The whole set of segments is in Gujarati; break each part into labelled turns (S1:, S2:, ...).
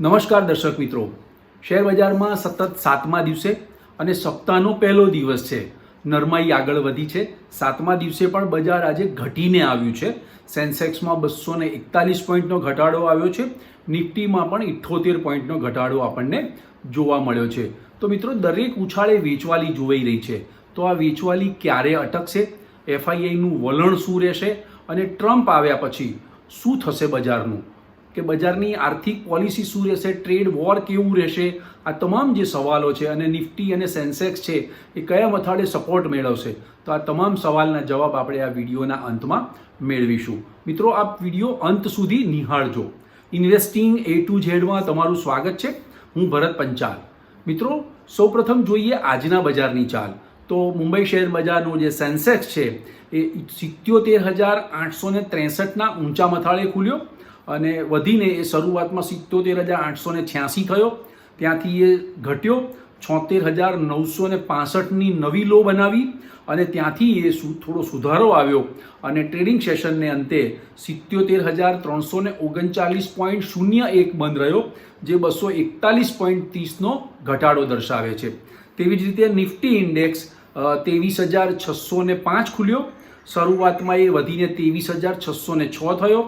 S1: નમસ્કાર દર્શક મિત્રો. શેર બજારમાં સતત સાતમા દિવસે અને સપ્તાહનો પહેલો દિવસ છે. નરમાઈ આગળ વધી છે. સાતમા દિવસે પણ બજાર આજે ઘટીને આવ્યું છે. સેન્સેક્સમાં બસો ને એકતાલીસ પોઈન્ટનો ઘટાડો આવ્યો છે. નિફ્ટીમાં પણ ઇઠ્ઠોતેર પોઈન્ટનો ઘટાડો આપણને જોવા મળ્યો છે. તો મિત્રો, દરેક ઉછાળે વેચવાલી જોવાઈ રહી છે. તો આ વેચવાલી ક્યારે અટકશે? એફઆઈઆઈનું વલણ શું રહેશે? અને ટ્રમ્પ આવ્યા પછી શું થશે બજારનું? કે બજારની આર્થિક પોલિસી શું રહેશે, ટ્રેડ વોર કેવું રહેશે, આ તમામ જે સવાલો છે અને નિફ્ટી અને સેન્સેક્સ છે એ કયા મથાળે સપોર્ટ મેળવશે, તો આ તમામ સવાલના જવાબ આપણે આ વિડીયોના અંતમાં મેળવીશું. મિત્રો આ વીડિયો અંત સુધી નિહાળજો. ઇન્વેસ્ટિંગ એ ટુ ઝેડમાં તમારું સ્વાગત છે. હું ભરત પંચાલ. મિત્રો, સૌપ્રથમ જોઈએ આજના બજારની ચાલ. તો મુંબઈ શેર બજારનો જે સેન્સેક્સ છે, એ સિત્યોતેર હજાર આઠસો ને ત્રેસઠના ઊંચા મથાળે ખુલ્યો. અને વધીને એ શરૂઆતમાં સિત્તોતેર હજાર આઠસો ને છ્યાસી થયો. ત્યાંથી એ ઘટ્યો. છોતેર હજાર નવસો ને પાસઠની નવી લો બનાવી અને ત્યાંથી એ થોડો સુધારો આવ્યો અને ટ્રેડિંગ સેશનને અંતે સિત્યોતેર હજાર ત્રણસો ને ઓગણચાલીસ પોઈન્ટ શૂન્ય એક બંધ રહ્યો, જે બસો એકતાલીસ પોઈન્ટ ત્રીસનો ઘટાડો દર્શાવે છે. તેવી જ રીતે નિફ્ટી ઇન્ડેક્સ ત્રેવીસ હજાર છસો ને પાંચ ખુલ્યો. શરૂઆતમાં એ વધીને ત્રેવીસ હજાર છસો ને છ થયો.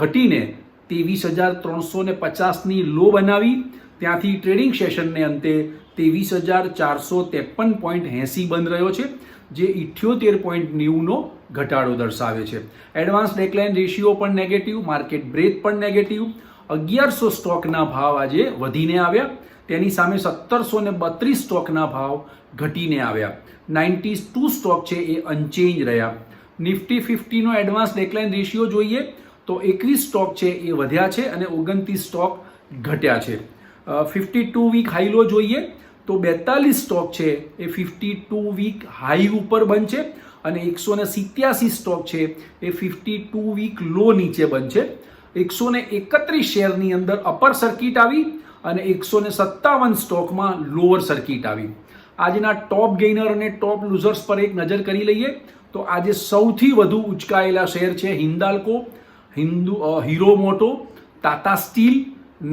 S1: ઘટીને ત્રેવીસ હજાર ત્રણસો ને પચાસની લો બનાવી. ત્યાંથી ટ્રેડિંગ સેશનને અંતે ત્રેવીસ હજાર ચારસો ત્રેપન પોઈન્ટ એંસી બંધ રહ્યો છે, જે ઇઠ્યોતેર પોઈન્ટ નેવુંનો ઘટાડો દર્શાવે છે. એડવાન્સ ડેકલાઇન રેશિયો પણ નેગેટિવ માર્કેટ બ્રેથ પણ નેગેટિવ અગિયારસો સ્ટોકના ભાવ આજે વધીને આવ્યા. તેની સામે સત્તરસો ને બત્રીસ સ્ટોકના ભાવ ઘટીને આવ્યા. નાઇન્ટી ટુ સ્ટોક છે એ અનચેન્જ રહ્યા. નિફ્ટી ફિફ્ટીનો એડવાન્સ ડેકલાઇન રેશિયો જોઈએ. તો એકવીસ સ્ટોક છે એ વધ્યા છે અને ઓગણત્રીસ સ્ટોક ઘટ્યા છે. Fifty two week high low જોઈએ તો બેતાલીસ સ્ટોક છે એ ફિફ્ટી ટુ વીક હાઈ ઉપર બનશે અને એકસો ને સિત્યાસી સ્ટોક છે એ ફિફ્ટી ટુ વીક લો નીચે બનશે. એકસો ને એકત્રીસ શેરની અંદર અપર સર્કિટ આવી અને એકસો ને સત્તાવન સ્ટોકમાં લોઅર સર્કિટ આવી. આજના ટોપ ગેઇનર અને ટોપ લૂઝર્સ પર એક નજર કરી લઈએ તો આજે સૌથી વધુ ઉચકાયેલા શેર છે હિન્દાલ્કો હિન્દુ હીરો મોટો, ટાટા સ્ટીલ,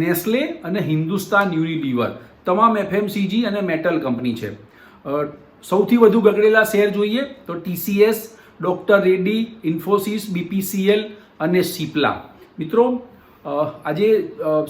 S1: નેસ્લે અને હિન્દુસ્તાન યુનિલિવર તમામ એફએમસીજી અને મેટલ કંપની છે. સૌથી વધુ ગગડેલા શેર જોઈએ તો TCS, doctor Reddy, Infosys, BPCL અને સિપ્લા. મિત્રો આજે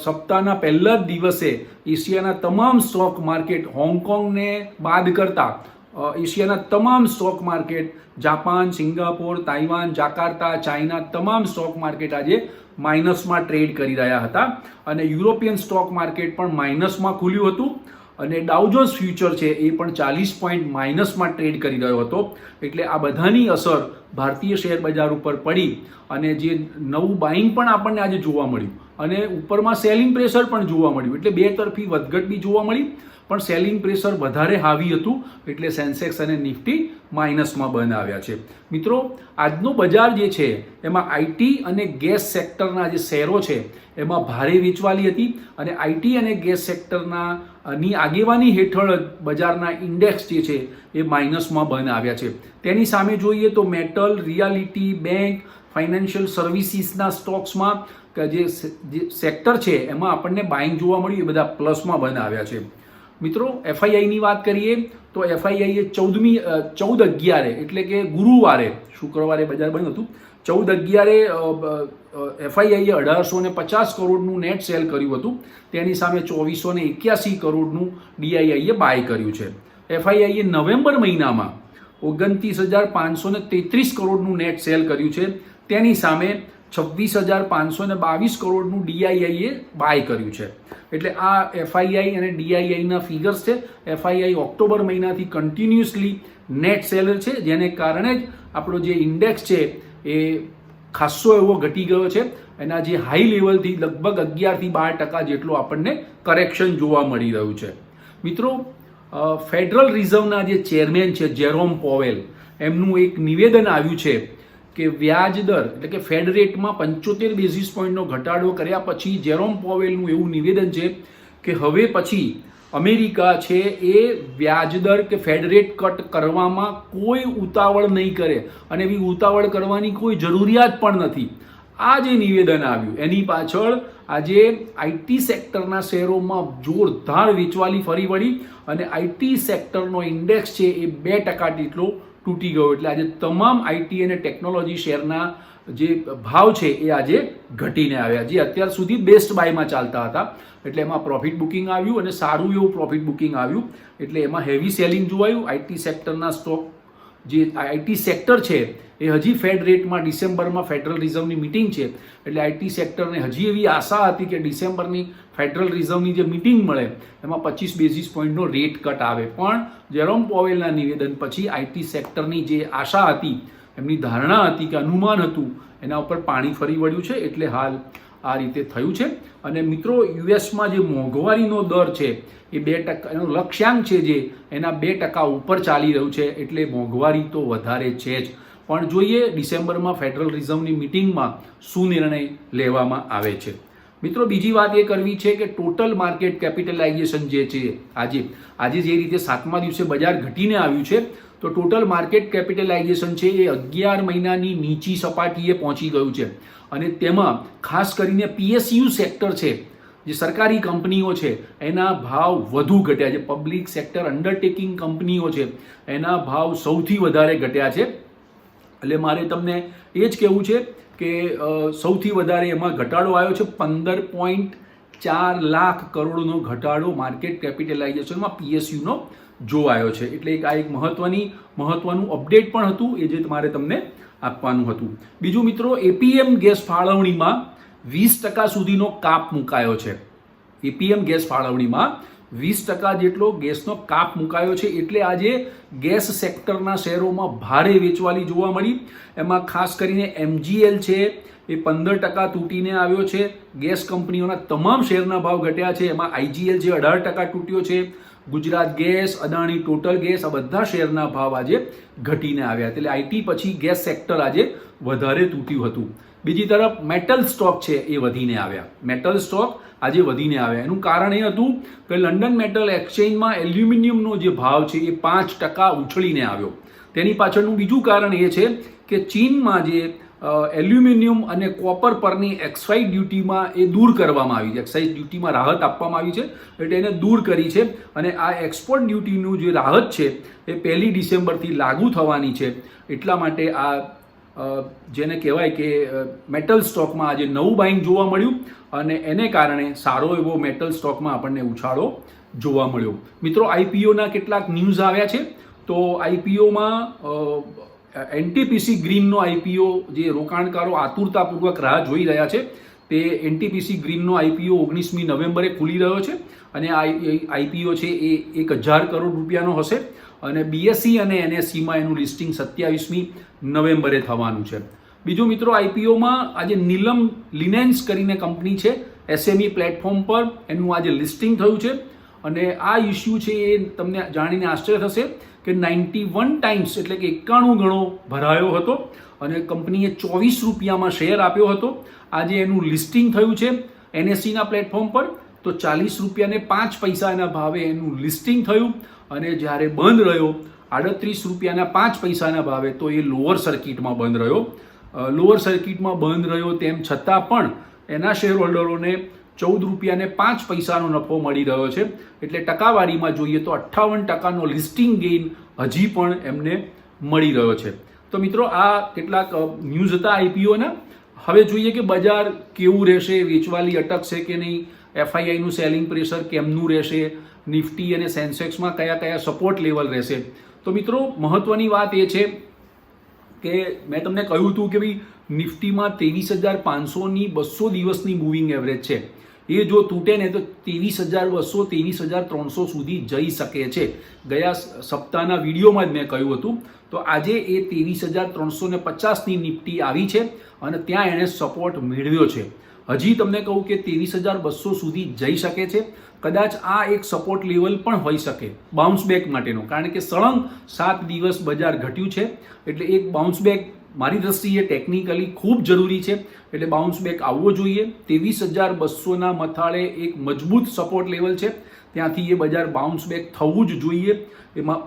S1: સપ્તાહના પહેલા જ દિવસે એશિયાના તમામ સ્ટોક માર્કેટ હોંગકોંગને બાદ કરતા એશિયાના તમામ stock market Japan, Singapore, Taiwan, Jakarta, China તમામ સ્ટોક માર્કેટ આજે માઇનસમાં ટ્રેડ કરી રહ્યા હતા. અને યુરોપિયન સ્ટોક માર્કેટ પણ માઇનસમાં ખુલ્યું હતું. અને ડાઉજોન્સ ફ્યુચર છે એ પણ ચાલીસ પોઈન્ટ માઇનસમાં ટ્રેડ કરી રહ્યો હતો. એટલે આ બધાની અસર ભારતીય શેર બજાર ઉપર પડી અને જે નવું બાઇંગ પણ આપણને આજે જોવા મળ્યું. અને ઉપરમાં સેલિંગ પ્રેશર પણ જોવા મળ્યું. એટલે બે તરફી વધઘટ બી જોવા મળી, પણ સેલિંગ પ્રેશર વધારે હાવી હતું, એટલે સેન્સેક્સ અને નિફ્ટી માઇનસમાં બંધ આવ્યા છે. મિત્રો, આજનો બજાર જે છે, એમાં આઈટી અને ગેસ સેક્ટરના જે શેરો છે, એમાં ભારે વેચવાલી હતી અને આઈટી અને ગેસ સેક્ટરના ની આગેવાની હેઠળ બજારના ઇન્ડેક્સ જે છે, એ માઇનસમાં બંધ આવ્યા છે. તેની સામે જોઈએ તો મેટલ, રિયાલિટી, બેંક ફાઇનાન્શિયલ સર્વિસીસના સ્ટોક્સમાં જે સેક્ટર છે, એમાં આપણને બાઇંગ જોવા મળ્યું, એ બધા પ્લસમાં બંધ આવ્યા છે. મિત્રો એફઆઈઆઈની વાત કરીએ, તો એફઆઈઆઈએ ચૌદમી ચૌદ અગિયારે, એટલે કે ગુરુવારે, શુક્રવારે બજાર બંધ હતું. ચૌદ અગિયારે એફઆઈઆઈએ અઢારસો ને પચાસ કરોડનું નેટ સેલ કર્યું હતું. તેની સામે ચોવીસો ને એક્યાસી કરોડનું ડીઆઈઆઈએ બાય કર્યું છે. એફઆઈઆઈએ નવેમ્બર મહિનામાં ઓગણત્રીસ હજાર પાંચસો ને તેત્રીસ કરોડનું નેટ સેલ કર્યું છે. તેની સામે છવ્વીસ હજાર પાંચસો ને બાવીસ કરોડનું ડીઆઈઆઈએ બાય કર્યું છે. એટલે આ એફઆઈઆઈ અને ડીઆઈઆઈના ફિગર્સ છે. એફઆઈઆઈ ઓક્ટોબર મહિનાથી કન્ટિન્યુઅસલી નેટ સેલર છે. જેને કારણે જ આપણો જે ઇન્ડેક્સ છે એ ખાસ્સો એવો ઘટી ગયો છે. એના જે હાઈ લેવલથી લગભગ અગિયારથી બાર ટકા જેટલું આપણને કરેક્શન જોવા મળી રહ્યું છે. મિત્રો ફેડરલ રિઝર્વના જે ચેરમેન છે જેરોમ પોવેલ એમનું એક નિવેદન આવ્યું છે કે વ્યાજ દર, એટલે કે ફેડ રેટમાં પંચોતેર બેઝિસ પોઈન્ટનો ઘટાડો કર્યા પછી જેરોમ પોવેલનું એવું નિવેદન છે કે હવે પછી અમેરિકા છે એ વ્યાજદર કે ફેડ રેટ કટ કરવામાં કોઈ ઉતાવળ નહીં કરે. અને એવી ઉતાવળ કરવાની કોઈ જરૂરિયાત પણ નથી. આ જે નિવેદન આવ્યું, એની પાછળ આજે આઈટી સેક્ટરના શેરોમાં જોરદાર વેચવાલી ફરી વળી અને આઈટી સેક્ટરનો ઇન્ડેક્સ છે એ બે ટકા જેટલો તૂટી ગયો. એટલે આજે તમામ આઈટી અને ટેકનોલોજી શેરના જે ભાવ છે એ આજે ઘટીને આવ્યા. જે અત્યાર સુધી બેસ્ટ બાયમાં ચાલતા હતા. એટલે એમાં પ્રોફિટ બુકિંગ આવ્યું અને સારું એવું પ્રોફિટ બુકિંગ આવ્યું. એટલે એમાં હેવી સેલિંગ જોવાયું. આઈટી સેક્ટરના સ્ટોક જે આઈટી સેક્ટર છે, એ હજી ફેડ રેટમાં ડિસેમ્બરમાં ફેડરલ રિઝર્વની મિટિંગ છે. એટલે આઈટી સેક્ટરને હજી એવી આશા હતી કે ડિસેમ્બરની ફેડરલ રિઝર્વની જે મિટિંગ મળે, એમાં પચીસ બેઝિસ પોઈન્ટનો રેટ કટ આવે. પણ જેરોમ પોવેલના નિવેદન પછી આઈટી સેક્ટરની જે આશા હતી, એમની ધારણા હતી કે અનુમાન હતું, એના ઉપર પાણી ફરી વળ્યું છે. એટલે હાલ આ રીતે થયું છે. અને મિત્રો યુએસમાં જે મોંઘવારીનો દર છે, એ બે ટકા, એનો લક્ષ્યાંક છે જે, એના બે ટકા ઉપર ચાલી રહ્યું છે, એટલે મોંઘવારી તો વધારે છે જ. પણ જોઈએ, ડિસેમ્બરમાં ફેડરલ રિઝર્વની મિટિંગમાં શું નિર્ણય લેવામાં આવે છે. મિત્રો, બીજી વાત એ કરવી છે કે ટોટલ માર્કેટ કેપિટલાઇઝેશન જે છે, આજે આજે જે રીતે સાતમા દિવસે બજાર ઘટીને આવ્યું છે, તો ટોટલ માર્કેટ કેપિટલાઇઝેશન છે એ અગિયાર મહિનાની નીચી સપાટીએ પહોંચી ગયું છે. અને તેમાં ખાસ કરીને પીએસયુ સેક્ટર છે, જે સરકારી કંપનીઓ છે, એના ભાવ વધુ ઘટ્યા છે. પબ્લિક સેક્ટર અંડરટેકિંગ કંપનીઓ છે, એના ભાવ સૌથી વધારે ઘટ્યા છે. એટલે મારે તમને એ જ કહેવું છે કે સૌથી વધારે એમાં ઘટાડો આવ્યો છે પંદર પોઈન્ટ ચાર લાખ કરોડનો ઘટાડો માર્કેટ કેપિટલાઇઝેશનમાં પીએસયુનો જોવાયો છે. એટલે આ એક મહત્વની, મહત્વનું અપડેટ પણ હતું એ જે મારે તમને આપવાનું હતું. બીજું મિત્રો, એપીએમ ગેસ ફાળવણીમાં વીસ ટકા સુધીનો કાપ મુકાયો છે. એપીએમ ગેસ ફાળવણીમાં વીસ ટકા જેટલો ગેસનો કાપ મુકાયો છે એટલે આજે ગેસ સેક્ટરના શેરોમાં ભારે વેચવાલી જોવા મળી. એમાં ખાસ કરીને એમજીએલ છે, એ પંદર ટકા તૂટીને આવ્યો છે. ગેસ કંપનીઓના તમામ શેરના ભાવ ઘટ્યા છે. એમાં આઈજીએલ જે અઢાર ટકા તૂટ્યો છે. Gujarat Gas, Adani Total Gas, આ બધા શેરના ભાવ આજે ઘટીને આવ્યા. એટલે આઈટી પછી ગેસ સેક્ટર આજે વધારે તૂટ્યું હતું. બીજી તરફ મેટલ સ્ટોક છે એ વધીને આવ્યા. મેટલ સ્ટોક આજે વધીને આવ્યા. એનું કારણ એ હતું કે લંડન મેટલ એક્સચેન્જમાં એલ્યુમિનિયમનો જે ભાવ છે એ પાંચ ટકા ઉછળીને આવ્યો. તેની પાછળનું બીજું કારણ એ છે કે ચીનમાં જે એલ્યુમિનિયમ અને કોપર પરની એક્સાઇઝ ડ્યુટીમાં એ દૂર કરવામાં આવી છે. એક્સાઇઝ ડ્યુટીમાં રાહત આપવામાં આવી છે એટલે એને દૂર કરી છે અને આ એક્સપોર્ટ ડ્યુટીનું જે રાહત છે એ પહેલી ડિસેમ્બરથી લાગુ થવાની છે. એટલા માટે આ જેને કહેવાય કે મેટલ સ્ટોકમાં આજે નવું બાઇંગ જોવા મળ્યું અને એને કારણે સારો એવો મેટલ સ્ટોકમાં આપણને ઉછાળો જોવા મળ્યો. મિત્રો આઈપીઓના કેટલાક ન્યૂઝ આવ્યા છે. તો આઈપીઓમાં એનટીપીસી ગ્રીનનો આઈપીઓ જે રોકાણકારો આતુરતાપૂર્વક રાહ જોઈ રહ્યા છે, તે એનટીપીસી ગ્રીનનો આઈપીઓ ઓગણીસમી નવેમ્બરે ખુલી રહ્યો છે અને આ આઈપીઓ છે એ એક હજાર કરોડ રૂપિયાનો હશે. અને બીએસસી અને એનએસસીમાં એનું લિસ્ટિંગ સત્યાવીસમી નવેમ્બરે થવાનું છે. બીજું મિત્રો આઈપીઓમાં આજે નીલમ લિનેન્સ કરીને કંપની છે એસએમઈ પ્લેટફોર્મ પર એનું આજે લિસ્ટિંગ થયું છે. અને આ ઇસ્યુ છે એ તમને જાણીને આશ્ચર્ય થશે કે નાઇન્ટી વન ટાઈમ્સ એટલે કે એકાણું ગણો ભરાયો હતો અને કંપનીએ ચોવીસ રૂપિયામાં શેર આપ્યો હતો. આજે એનું લિસ્ટિંગ થયું છે એનએસસીના પ્લેટફોર્મ પર. તો ચાલીસ રૂપિયાને પાંચ પૈસાના ભાવે એનું લિસ્ટિંગ થયું અને જ્યારે બંધ રહ્યો, આડત્રીસ રૂપિયાના પાંચ પૈસાના ભાવે તો એ લોઅર સર્કિટમાં બંધ રહ્યો. લોઅર સર્કિટમાં બંધ રહ્યો તેમ છતાં પણ એના શેર હોલ્ડરોને ચૌદ રૂપિયાને પાંચ પૈસાનો નફો મળી રહ્યો છે. એટલે ટકાવારીમાં જોઈએ તો અઠ્ઠાવન ટકાનો લિસ્ટિંગ ગેઇન હજી પણ એમને મળી રહ્યો છે. તો મિત્રો, આ કેટલાક ન્યૂઝ હતા આઈપીઓના હવે જોઈએ કે બજાર કેવું રહેશે, વેચવાલી અટકશે કે નહીં? એફઆઈઆઈનું સેલિંગ પ્રેશર કેમનું રહેશે? નિફ્ટી અને સેન્સેક્સમાં કયા કયા સપોર્ટ લેવલ રહેશે? તો મિત્રો, મહત્વની વાત એ છે કે મેં તમને કહ્યું હતું કે ભાઈ નિફ્ટીમાં ત્રેવીસ હજાર પાંચસોની બસો દિવસની મૂવિંગ એવરેજ છે. એ જો તૂટે ને તો ત્રેવીસ હજાર બસો, ત્રેવીસ હજાર ત્રણસો સુધી જઈ શકે છે. ગયા સપ્તાહના વિડીયોમાં જ મેં કહ્યું હતું. તો આજે એ ત્રેવીસ હજાર ત્રણસો ને પચાસની નિફ્ટી આવી છે અને ત્યાં એણે સપોર્ટ મેળવ્યો છે. હજી તમને કહું કે ત્રેવીસ હજાર બસો સુધી જઈ શકે છે. કદાચ આ એક સપોર્ટ લેવલ પણ હોઈ શકે બાઉન્સ બેક માટેનો. કારણ કે સળંગ સાત દિવસ બજાર ઘટ્યું છે. એટલે એક બાઉન્સ બેક મારી દ્રષ્ટિએ ટેકનિકલી ખૂબ જરૂરી છે. એટલે બાઉન્સ બેક આવવો જોઈએ. ત્રેવીસ હજાર બસોના મથાળે એક મજબૂત સપોર્ટ લેવલ છે. ત્યાંથી એ બજાર બાઉન્સ બેક થવું જ જોઈએ. એમાં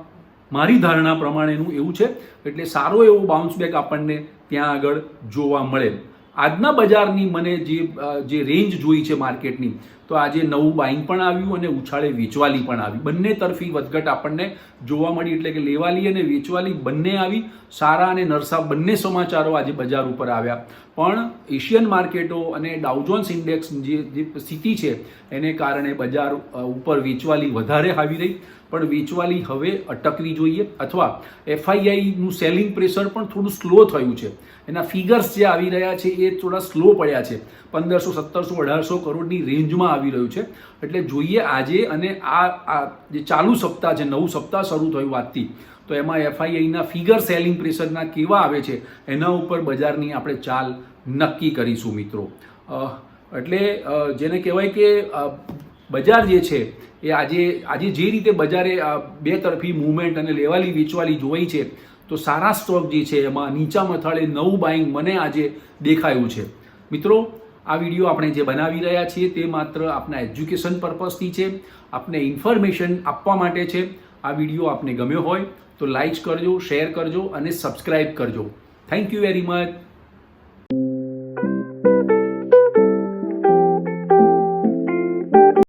S1: મારી ધારણા પ્રમાણેનું એવું છે. એટલે સારો એવો બાઉન્સ બેક આપણને ત્યાં આગળ જોવા મળે. આજના બજારની મને જે જે રેન્જ જોઈ છે માર્કેટની તો આજે નવું બાઇંગ પણ આવ્યું અને ઉછાળે વેચવાલી પણ આવી. બંને તરફી વધઘટ આપણને જોવા મળી, એટલે કે લેવાલી અને વેચવાલી બંને આવી. સારા અને નરસા બંને સમાચારો આજે બજાર ઉપર આવ્યા. પણ એશિયન માર્કેટો અને ડાઉજોન્સ ઇન્ડેક્સ જે જે સ્થિતિ છે, એને કારણે બજાર ઉપર વેચવાલી વધારે આવી રહી. પણ વેચવાલી હવે અટકવી જોઈએ. અથવા એફઆઈઆઈનું સેલિંગ પ્રેશર પણ થોડું સ્લો થયું છે. એના ફિગર્સ જે આવી રહ્યા છે એ થોડા સ્લો પડ્યા છે. પંદરસો, સત્તરસો, અઢારસો કરોડની રેન્જમાં આવી રહ્યું છે. એટલે જોઈએ આજે અને આ આ જે ચાલુ સપ્તાહ છે, નવું સપ્તાહ શરૂ થયું આજથી, તો એમાં એફઆઈઆઈના ફિગર સેલિંગ પ્રેશરના કેવા આવે છે, એના ઉપર બજારની આપણે ચાલ નક્કી કરીશું મિત્રો. એટલે જેને કહેવાય કે બજાર જે છે, એ આજે આજે જે રીતે બજારે બે તરફી મૂવમેન્ટ અને લેવાલી વેચવાલી જોઈ છે તો સારા સ્ટોક જે છે એમાં નીચા મથાળે નવું બાઇંગ મને આજે દેખાયું છે. મિત્રો, આ વીડિયો આપણે જે બનાવી રહ્યા છીએ તે માત્ર આપના એજ્યુકેશન પર્પઝથી છે, આપને ઇન્ફોર્મેશન આપવા માટે છે. આ વીડિયો આપને ગમ્યો હોય તો લાઇક્સ કરજો શેર કરજો અને સબસ્ક્રાઇબ કરજો. Thank you very much